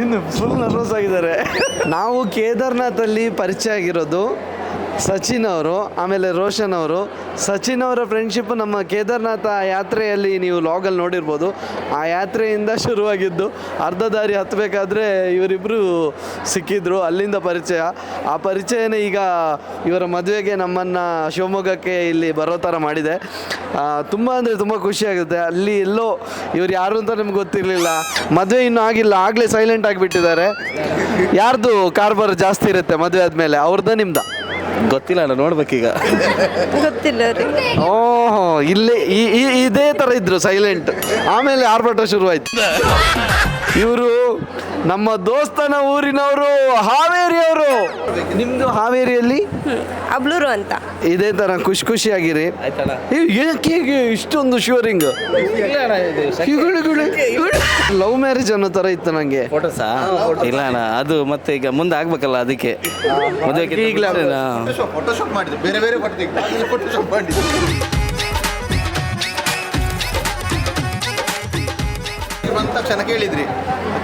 ಇನ್ನು full nervous ಆಗಿದ್ದಾರೆ. ನಾವು ಕೇದಾರ್ನಾಥಲ್ಲಿ ಪರಿಚಯ ಆಗಿರೋದು ಸಚಿನ್ ಅವರು, ಆಮೇಲೆ ರೋಷನ್ ಅವರು. ಸಚಿನ್ ಅವರ ಫ್ರೆಂಡ್ಶಿಪ್ ನಮ್ಮ ಕೇದಾರ್ನಾಥ ಯಾತ್ರೆಯಲ್ಲಿ ನೀವು ಲಾಗಲ್ಲಿ ನೋಡಿರ್ಬೋದು. ಆ ಯಾತ್ರೆಯಿಂದ ಶುರುವಾಗಿದ್ದು ಅರ್ಧ ದಾರಿ ಹತ್ತಬೇಕಾದ್ರೆ ಇವರಿಬ್ಬರು ಸಿಕ್ಕಿದ್ರು ಅಲ್ಲಿಂದ ಪರಿಚಯ. ಆ ಪರಿಚಯನೇ ಈಗ ಇವರ ಮದುವೆಗೆ ನಮ್ಮನ್ನು ಶಿವಮೊಗ್ಗಕ್ಕೆ ಇಲ್ಲಿ ಬರೋ ಥರ ಮಾಡಿದೆ. ತುಂಬ ಅಂದರೆ ತುಂಬ ಖುಷಿಯಾಗುತ್ತೆ ಅಲ್ಲಿ ಎಲ್ಲೋ ಇವ್ರು ಯಾರು ಅಂತ ನಿಮ್ಗೆ ಗೊತ್ತಿರಲಿಲ್ಲ. ಮದುವೆ ಇನ್ನೂ ಆಗಿಲ್ಲ. ಆಗಲೇ ಸೈಲೆಂಟ್ ಆಗಿಬಿಟ್ಟಿದ್ದಾರೆ ಯಾರ್ದು ಕಾರ್ಬಾರ್ ಜಾಸ್ತಿ ಇರುತ್ತೆ ಮದುವೆ ಆದಮೇಲೆ? ಅವ್ರದ್ದು ನಿಮ್ದ? ಗೊತ್ತಿಲ್ಲ ಅಲ್ಲ ನೋಡ್ಬೇಕೀಗ. ಗೊತ್ತಿಲ್ಲ ರೀ. ಓಹೋ ಇಲ್ಲೇ ಈ- ಈ- ಇದೇ ಥರ ಇದ್ರು ಸೈಲೆಂಟ್ ಆಮೇಲೆ ಆರ್ಭಟ ಶುರುವಾಯ್ತು. ಇವರು ನಮ್ಮ ದೋಸ್ತನ ಊರಿನವರು ಹಾವೇರಿಯವರು. ನಿಮ್ಮದು ಹಾವೇರಿಯಲ್ಲಿ? ಅಬ್ಲೂರು ಅಂತ. ಇದೇ ತರ ಖುಷಿ ಖುಷಿಯಾಗಿರಿ. ಯಾಕೆ ಹೀಗೆ ಇಷ್ಟೊಂದು ಶೂರಿಂಗ್? ಲವ್ ಮ್ಯಾರೇಜ್ ಅನ್ನೋ ತರ ಇತ್ತು ನನಗೆ ಫೋಟೋಸಾ ಇಲ್ಲ ಅಣ್ಣ ಅದು ಮತ್ತೆ ಈಗ ಮುಂದೆ ಆಗ್ಬೇಕಲ್ಲ ಅದಕ್ಕೆ. ಮದುವೆಗೆ. ಫೋಟೋಶಾಪ್ ಮಾಡಿದ್ದು. ಬೇರೆ ಬೇರೆ ಫೋಟೋಶಾಪ್ ಮಾಡಿದ್ದು. ಬಂದ ತಕ್ಷಣ ಕೇಳಿದ್ರಿ.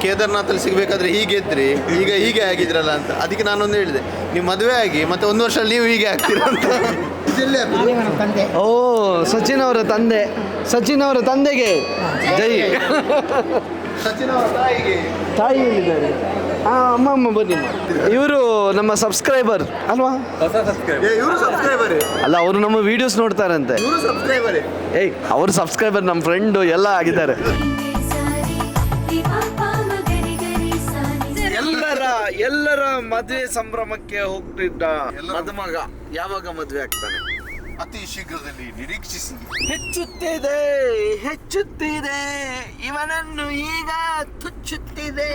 ಕೇದಾರ್ನಾಥಲ್ಲಿ ಸಿಗಬೇಕಾದ್ರೆ ಹೀಗೆ ಇದ್ರಿ ಈಗ ಹೀಗೆ ಆಗಿದ್ರಲ್ಲ ಅಂತ. ಅದಕ್ಕೆ ನಾನೊಂದು ಹೇಳಿದೆ. ನೀವು ಮದುವೆ ಆಗಿ ಮತ್ತೆ ಒಂದು ವರ್ಷ ನೀವು ಹೀಗೆ ಆಗ್ತೀರಾ ಅಂತ. ಓ ಸಚಿನ್ ಅವರ ತಂದೆ. ಸಚಿನ್ ಅವರ ತಂದೆಗೆ. ಜೈ. ಸಚಿನ್ ಅವರ ತಾಯಿಗೆ. ತಾಯಿ ಹೇಳಿದ್ದಾರೆ. ಹಾ ಅಮ್ಮ ಅಮ್ಮ ಬನ್ನಿ. ಇವರು ನಮ್ಮ ಸಬ್ಸ್ಕ್ರೈಬರ್ ಅಲ್ವಾ? ಏ ಇವರು ಸಬ್ಸ್ಕ್ರೈಬರ್ ಅಲ್ಲ ಅವರು ನಮ್ಮ ವಿಡಿಯೋಸ್ ನೋಡ್ತಾರಂತೆ. ಇವರು ಸಬ್ಸ್ಕ್ರೈಬರ್ ಏಯ್ ಅವರು ಸಬ್ಸ್ಕ್ರೈಬರ್ ನಮ್ಮ ಫ್ರೆಂಡು ಎಲ್ಲ ಆಗಿದ್ದಾರೆ. ಎಲ್ಲರ ಮದುವೆ ಸಂಭ್ರಮಕ್ಕೆ ಹೋಗ್ತಿದ್ದ ಮದುಮಗ ಯಾವಾಗ ಮದುವೆ ಆಗ್ತಾನೆ? ಅತಿ ಶೀಘ್ರದಲ್ಲಿ ನಿರೀಕ್ಷಿಸಿ. ಹೆಚ್ಚುತ್ತಿದೆ ಹೆಚ್ಚುತ್ತಿದೆ. ಇವನನ್ನು ಈಗ ತುಚ್ಚುತ್ತಿದೆ.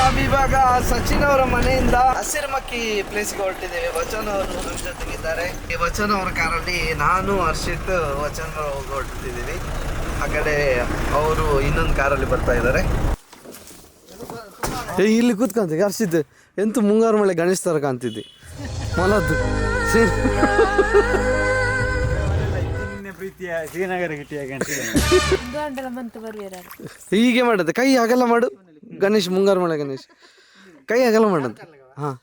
ನಾವಿವಾಗ ಸಚಿನ್ ಅವರ ಮನೆಯಿಂದ ಹಸಿರುಮಕ್ಕಿ ಪ್ಲೇಸ್ಗೆ ಹೊರಟಿದ್ದೇವೆ. ವಚನ್ ಅವರು ನಮ್ಮ ಜೊತೆಗಿದ್ದಾರೆ. ಈ ವಚನ್ ಅವರ ಕಾರಲ್ಲಿ ನಾನು ಹರ್ಷಿತ್ ವಚನ್ ಹೋಗಿ ಹೊರಟಿದ್ದೀವಿ. ಆ ಕಡೆ ಅವರು ಇನ್ನೊಂದು ಕಾರಲ್ಲಿ ಬರ್ತಾ ಇದ್ದಾರೆ. ಇಲ್ಲಿ ಕೂತ್ಕೊಂತ ಕರ್ಸಿದ್ದೆ ಎಂತ ಮುಂಗಾರು ಮಳೆ ಗಣೇಶ ತರ ಕಾಣ್ತಿದ್ದೆ. ಮಲದ್ದು. ಪ್ರೀತಿಯ ಶ್ರೀನಗರ ಹೀಗೆ ಮಾಡದೆ ಕೈ ಅಗಲ ಮಾಡು. ಗಣೇಶ್ ಮುಂಗಾರು ಮಳೆ ಗಣೇಶ್. ಕೈ ಅಗಲ ಮಾಡಂತ. ಹಾ.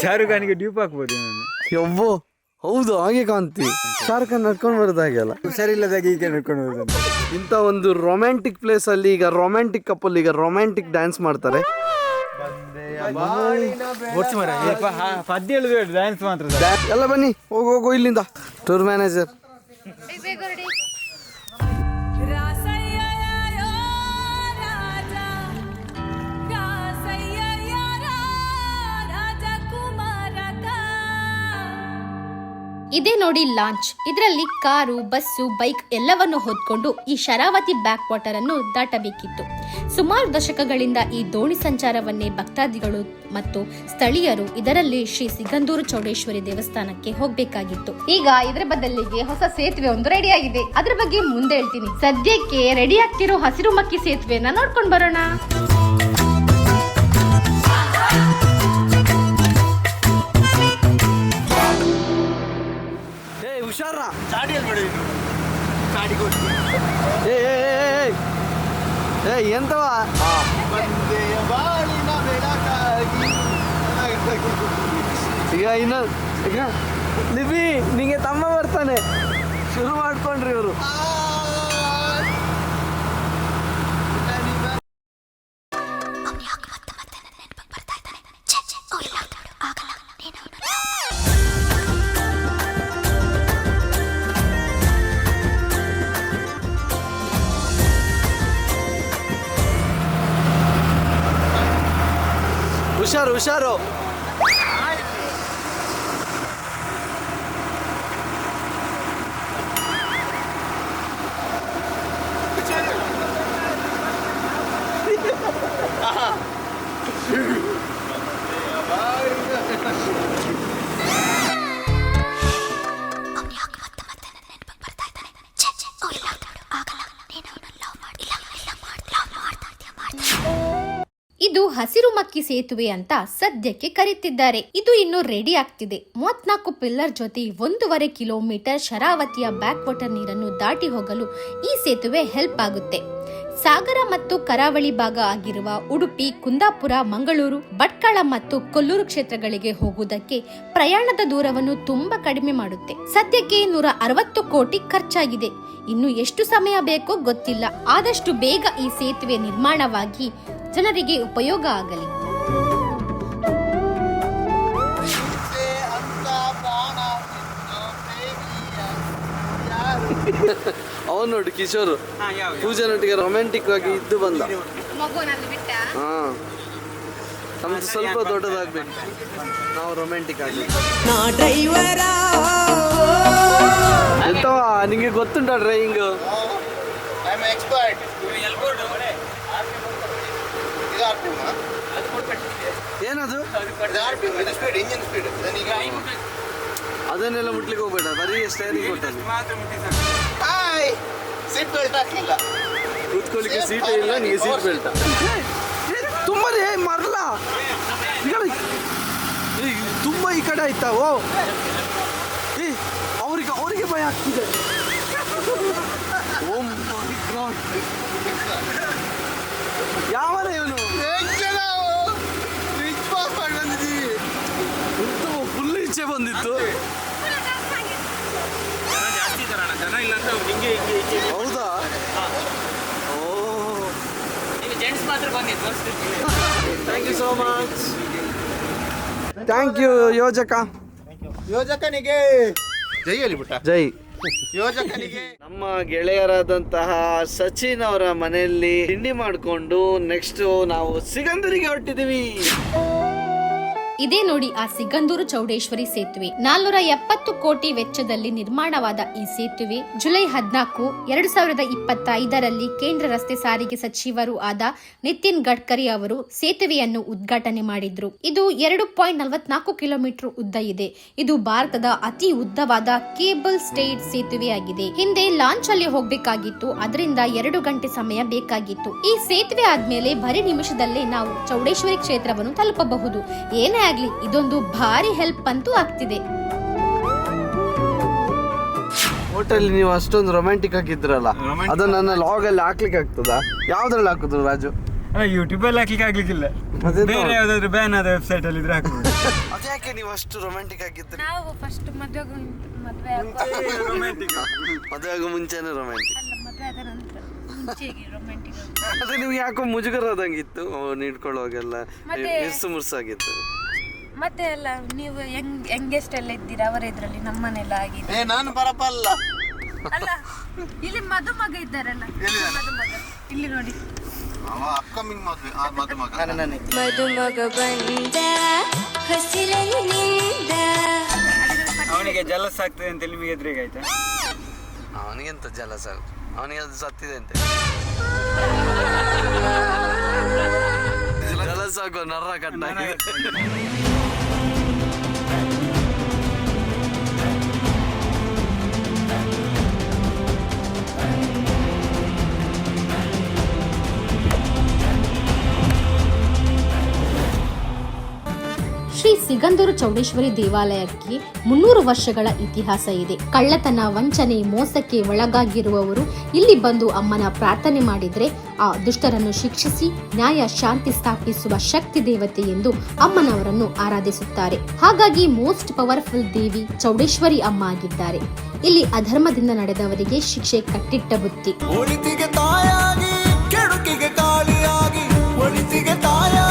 ಶಾರುಖ್ ಖಾನ್ಗೆ ಡ್ಯೂಪ್ ಹಾಕ್ಬೋದು ನಾನು ಯವ್ವೋ. ಹೌದು ಹಾಗೆ ಕಾಂತಿ ಶಾರುಖ್ ಖಾನ್ ನಡ್ಕೊಂಡು ಬರೋದು ಹಾಗೆಲ್ಲ ಹುಷಾರಿಲ್ಲದಾಗ ಈಗ ನಡ್ಕೊಂಡು ಬರೋದು ಇಂಥ ಒಂದು ರೊಮ್ಯಾಂಟಿಕ್ ಪ್ಲೇಸ್ ಅಲ್ಲಿ ಈಗ ರೊಮ್ಯಾಂಟಿಕ್ ಕಪಲ್ ಈಗ ರೊಮ್ಯಾಂಟಿಕ್ ಡ್ಯಾನ್ಸ್ ಮಾಡ್ತಾರೆ. ಪದ್ಯ ಹೇಳುದು ಡ್ಯಾನ್ಸ್ ಮಾತ್ರ ಸರ್. ಎಲ್ಲ ಬನ್ನಿ ಹೋಗು ಹೋಗು ಇಲ್ಲಿಂದ. ಟೂರ್ ಮ್ಯಾನೇಜರ್ ಇದೇ ನೋಡಿ ಲಾಂಚ್. ಇದರಲ್ಲಿ ಕಾರು, ಬಸ್ಸು, ಬೈಕ್ ಎಲ್ಲವನ್ನು ಹೊತ್ಕೊಂಡು ಈ ಶರಾವತಿ ಬ್ಯಾಕ್ ವಾಟರ್ ಅನ್ನು ದಾಟಬೇಕಿತ್ತು. ಸುಮಾರು ದಶಕಗಳಿಂದ ಈ ದೋಣಿ ಸಂಚಾರವನ್ನೇ ಭಕ್ತಾದಿಗಳು ಮತ್ತು ಸ್ಥಳೀಯರು ಇದರಲ್ಲಿ ಶ್ರೀ ಸಿಗಂದೂರು ಚೌಡೇಶ್ವರಿ ದೇವಸ್ಥಾನಕ್ಕೆ ಹೋಗಬೇಕಾಗಿತ್ತು. ಈಗ ಇದರ ಬದಲಿಗೆ ಹೊಸ ಸೇತುವೆ ಒಂದು ರೆಡಿ ಆಗಿದೆ. ಅದರ ಬಗ್ಗೆ ಮುಂದೆ ಹೇಳ್ತೀನಿ. ಸದ್ಯಕ್ಕೆ ರೆಡಿ ಆಗ್ತಿರೋ ಹಸಿರು ಮಕ್ಕಿ ಸೇತುವೆನ ನೋಡ್ಕೊಂಡು ಬರೋಣ. ಏ ಎಂತವ? ಈಗ ಇನ್ನು ಈಗ ಲಿಪಿ ನಿಂಗೆ ತಮ್ಮ ಬರ್ತಾನೆ. ಶುರು ಮಾಡ್ಕೊಂಡ್ರಿ ಇವರು. చూశారు Yeah. ಮಕ್ಕಿ ಸೇತುವೆ ಅಂತ ಸದ್ಯಕ್ಕೆ ಕರೀತಿದ್ದಾರೆ. ಇದು ಇನ್ನು ರೆಡಿ ಆಗ್ತಿದೆ. ಮೂವತ್ನಾಲ್ಕು ಪಿಲ್ಲರ್ ಜೊತೆ ಒಂದೂವರೆ ಕಿಲೋಮೀಟರ್ ಶರಾವತಿಯ ಬ್ಯಾಕ್ ವಾಟರ್ ನೀರನ್ನು ದಾಟಿ ಹೋಗಲು ಈ ಸೇತುವೆ ಹೆಲ್ಪ್ ಆಗುತ್ತೆ. ಸಾಗರ ಮತ್ತು ಕರಾವಳಿ ಭಾಗ ಆಗಿರುವ ಉಡುಪಿ ಕುಂದಾಪುರ ಮಂಗಳೂರು ಭಟ್ಕಳ ಮತ್ತು ಕೊಲ್ಲೂರು ಕ್ಷೇತ್ರಗಳಿಗೆ ಹೋಗುವುದಕ್ಕೆ ಪ್ರಯಾಣದ ದೂರವನ್ನು ತುಂಬಾ ಕಡಿಮೆ ಮಾಡುತ್ತೆ. ಸದ್ಯಕ್ಕೆ ನೂರ ಅರವತ್ತು ಕೋಟಿ ಖರ್ಚಾಗಿದೆ. ಇನ್ನು ಎಷ್ಟು ಸಮಯ ಬೇಕೋ ಗೊತ್ತಿಲ್ಲ. ಆದಷ್ಟು ಬೇಗ ಈ ಸೇತುವೆ ನಿರ್ಮಾಣವಾಗಿ ಜನರಿಗೆ ಉಪಯೋಗ ಆಗಲಿ. ಅವನು ನೋಡಿ ಕಿಶೋರ್. ಪೂಜಾನೊಟ್ಟಿಗೆ ರೊಮ್ಯಾಂಟಿಕ್ ಆಗಿ ಇದ್ದು ಬಂದ. ಹಾ. ನಮ್ದು ಸ್ವಲ್ಪ ದೊಡ್ಡದಾಗ್ಬೇಕು. ನಾವು ರೊಮ್ಯಾಂಟಿಕ್ ಆಗಿ. ಎಂತವಾ ನಿಂಗೆ ಗೊತ್ತುಂಟ ಡ್ರೈವಿಂಗ್ ಐ ಆಮ್ ಎಕ್ಸ್ಪರ್ಟ್ ಇದು ಆರ್ ಪಿ ಏನದು? ಅದನ್ನೆಲ್ಲ ಮುಟ್ಲಿಕ್ಕೆ ಹೋಗ್ಬೇಡ. ಬರೀ ಸ್ಟೈರಿಂಗ್ ಕೊಟ್ಟದ್ದು. ಹಾಯ್ ಸೀಟ್ ಬೆಲ್ಟ್ ಹಾಕಿಲ್ಲ ಕೂತ್ಕೊಳ್ಳಿಕ್ಕೆ ಸೀಟ್ ಇಲ್ಲ ನಿಮಗೆ ಸೀಟ್ ಬೆಲ್ಟ್ ತುಂಬ ರೇ ಮರಲ ತುಂಬ ಈ ಕಡೆ ಆಯ್ತಾ? ಓ. ಏ ಅವ್ರಿಗೆ ಅವರಿಗೆ ಭಯ ಆಗ್ತಿದೆ. ಓ ಗಾಡ್ ಯಾವನ ಇವನು? ಫುಲ್ ಇಚ್ಛೆ ಬಂದಿತ್ತು ಹೌದಾ ಓ thank you so much thank you ಯೋಜಕ. ಯೋಜಕನಿಗೆ. ಜೈ ಅಲ್ಲಿ ಬಿಟ್ಟ ಜೈ. ಯೋಜಕನಿಗೆ. ನಮ್ಮ ಗೆಳೆಯರಾದಂತಹ ಸಚಿನ್ ಅವರ ಮನೆಯಲ್ಲಿ ತಿಂಡಿ ಮಾಡಿಕೊಂಡು ನೆಕ್ಸ್ಟ್ ನಾವು ಸಿಗಂದರಿಗೆ ಹೊರಟಿದೀವಿ ಇದೇ ನೋಡಿ ಆ ಸಿಗಂದೂರು ಚೌಡೇಶ್ವರಿ ಸೇತುವೆ. ನಾಲ್ನೂರ ಎಪ್ಪತ್ತು ಕೋಟಿ ವೆಚ್ಚದಲ್ಲಿ ನಿರ್ಮಾಣವಾದ ಈ ಸೇತುವೆ ಜುಲೈ ಹದಿನಾಲ್ಕು, ಎರಡು ಸಾವಿರದ ಇಪ್ಪತ್ತೈದರಲ್ಲಿ ಕೇಂದ್ರ ರಸ್ತೆ ಸಾರಿಗೆ ಸಚಿವರು ಆದ ನಿತಿನ್ ಗಡ್ಕರಿ ಅವರು ಸೇತುವೆಯನ್ನು ಉದ್ಘಾಟನೆ ಮಾಡಿದ್ರು. ಇದು ಎರಡು ಪಾಯಿಂಟ್ ನಲವತ್ನಾಲ್ಕು ಕಿಲೋಮೀಟರ್ ಉದ್ದ ಇದೆ. ಇದು ಭಾರತದ ಅತಿ ಉದ್ದವಾದ ಕೇಬಲ್ ಸ್ಟೇಟ್ ಸೇತುವೆಯಾಗಿದೆ. ಹಿಂದೆ ಲಾಂಚ್ ಅಲ್ಲಿ ಹೋಗಬೇಕಾಗಿತ್ತು, ಅದರಿಂದ ಎರಡು ಗಂಟೆ ಸಮಯ ಬೇಕಾಗಿತ್ತು. ಈ ಸೇತುವೆ ಆದ್ಮೇಲೆ ಬರೀ ನಿಮಿಷದಲ್ಲೇ ನಾವು ಚೌಡೇಶ್ವರಿ ಕ್ಷೇತ್ರವನ್ನು ತಲುಪಬಹುದು. ಏನೇ ಆಗ್ಲಿ ಇದೊಂದು ಭಾರಿ ಹೆಲ್ಪ್ ಅಂತೂ ಆಗ್ತಿದೆ. ಹೋಟೆಲ್ ನೀವು ಅಷ್ಟೊಂದು ರೊಮ್ಯಾಂಟಿಕ್ ಆಗಿದ್ರಲ್ಲ ಅದು ನನ್ನ ಲಾಗ್ ಅಲ್ಲಿ ಹಾಕ್ಲಿಕ್ಕೆ ಆಗ್ತದ? ಯಾವ್ದ್ರಲ್ಲಿ ಹಾಕುದು ರಾಜು? ಅಲ್ಲ ಯೂಟ್ಯೂಬ್ ಅಲ್ಲಿ ಹಾಕ್ಲಿಕ್ಕೆ ಆಗ್ಲಿಕ್ಕಿಲ್ಲ. ಅದೇ ಬೇರೆ ಯಾವ್ದಾದ್ರು ಬ್ಯಾನ್ ಆದ ವೆಬ್ಸೈಟ್ ಅಲ್ಲಿ ಇದ್ರೆ ಹಾಕ್ಬೋದು. ಅದ್ಯಾಕೆ ನೀವು ಅಷ್ಟು ರೊಮ್ಯಾಂಟಿಕ್ ಆಗಿದ್ರಿ? ನಾವು ಫಸ್ಟ್ ಮದುವೆ ಮದುವೆ ಮದುವೆ ಆಗೋ ಮುಂಚೆನೆ ರೊಮ್ಯಾಂಟಿಕ್ ಅಲ್ಲ ಮದುವೆ ಆದ ನಂತರ ಮುಂಚೆಗೆ ರೊಮ್ಯಾಂಟಿಕ್ ಅದೇ ನೀವು ಯಾಕೋ ಮುಜುಗರದಂಗಿತ್ತು ನೀಡ್ಕೊಳ್ಳುವಾಗೆಲ್ಲ ಇರ್ಸು ಮುರ್ಸಾಗಿತ್ತು? ಮತ್ತೆ ಅಲ್ಲ ನೀವು ಹೆಂಗ್ ಯಂಗೆಸ್ಟ್ ಎಲ್ಲ ಇದ್ದೀರಾ? ಅವರ ಇದ್ರಲ್ಲಿ ನಮ್ಮನೆಲ್ಲ ಆಗಿದೆ. ಏ ನಾನು ಬರಬಲ್ಲ ಅಲ್ಲ. ಇಲ್ಲಿ ಮದುಮಗ ಇದ್ದಾರಲ್ಲ ಮದುಮಗ. ಇಲ್ಲಿ ನೋಡಿ. ಅವ ಅಪ್ಕಮಿಂಗ್ ಮದುವೆ ಆ ಮದುಮಗ. ಮದುಮಗ ಬಂದ ಹಸಿಲಲ್ಲಿ ನಿಂದ. ಅವನಿಗೆ ಜಲಸ್ ಆಗ್ತದೆ ಅಂತ ನಿಮಗೆ ಎದುರಿಗೆ ಆಯ್ತಾ? ಅವನಿಗೆಂತ ಜಲಸ ಅವನಿಗೆ ಅದು ಸತ್ತಿದೆ ಅಂತೆ. ಜಲಸ ನರ ಸಿಗಂದೂರು ಚೌಡೇಶ್ವರಿ ದೇವಾಲಯಕ್ಕೆ ಮುನ್ನೂರು ವರ್ಷಗಳ ಇತಿಹಾಸ ಇದೆ. ಕಳ್ಳತನ, ವಂಚನೆ, ಮೋಸಕ್ಕೆ ಒಳಗಾಗಿರುವವರು ಇಲ್ಲಿ ಬಂದು ಅಮ್ಮನ ಪ್ರಾರ್ಥನೆ ಮಾಡಿದರೆ ಆ ದುಷ್ಟರನ್ನು ಶಿಕ್ಷಿಸಿ, ನ್ಯಾಯ ಶಾಂತಿ ಸ್ಥಾಪಿಸುವ ಶಕ್ತಿ ದೇವತೆ ಎಂದು ಅಮ್ಮನವರನ್ನು ಆರಾಧಿಸುತ್ತಾರೆ. ಹಾಗಾಗಿ ಮೋಸ್ಟ್ ಪವರ್ಫುಲ್ ದೇವಿ ಚೌಡೇಶ್ವರಿ ಅಮ್ಮ ಆಗಿದ್ದಾರೆ. ಇಲ್ಲಿ ಅಧರ್ಮದಿಂದ ನಡೆದವರಿಗೆ ಶಿಕ್ಷೆ ಕಟ್ಟಿಟ್ಟ ಬುತ್ತಿ. ತಾಯಾಗಿ, ಕೆಡುಕಿಗೆ ಕಾಳಿಯಾಗಿ ಒಳಿತಿಗೆ ತಾಯಾಗಿ.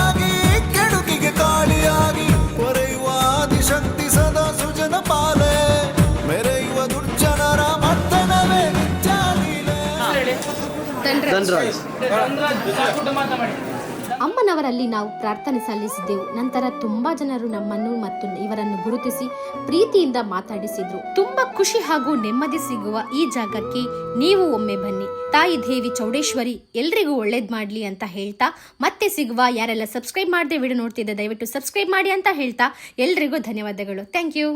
ಅಮ್ಮನವರಲ್ಲಿ ನಾವು ಪ್ರಾರ್ಥನೆ ಸಲ್ಲಿಸಿದ್ದೆವು. ನಂತರ ತುಂಬಾ ಜನರು ನಮ್ಮನ್ನು ಮತ್ತು ಇವರನ್ನು ಗುರುತಿಸಿ ಪ್ರೀತಿಯಿಂದ ಮಾತಾಡಿಸಿದ್ರು. ತುಂಬಾ ಖುಷಿ ಹಾಗೂ ನೆಮ್ಮದಿ ಸಿಗುವ ಈ ಜಾಗಕ್ಕೆ ನೀವು ಒಮ್ಮೆ ಬನ್ನಿ. ತಾಯಿ ದೇವಿ ಚೌಡೇಶ್ವರಿ, ಎಲ್ರಿಗೂ ಒಳ್ಳೇದ್ ಮಾಡ್ಲಿ ಅಂತ ಹೇಳ್ತಾ, ಮತ್ತೆ ಸಿಗುವ ಯಾರೆಲ್ಲ ಸಬ್ಸ್ಕ್ರೈಬ್ ಮಾಡದೆ ವಿಡಿಯೋ ನೋಡ್ತಿದ್ದೆ ದಯವಿಟ್ಟು ಸಬ್ಸ್ಕ್ರೈಬ್ ಮಾಡಿ ಅಂತ ಹೇಳ್ತಾ, ಎಲ್ರಿಗೂ ಧನ್ಯವಾದಗಳು. Thank you.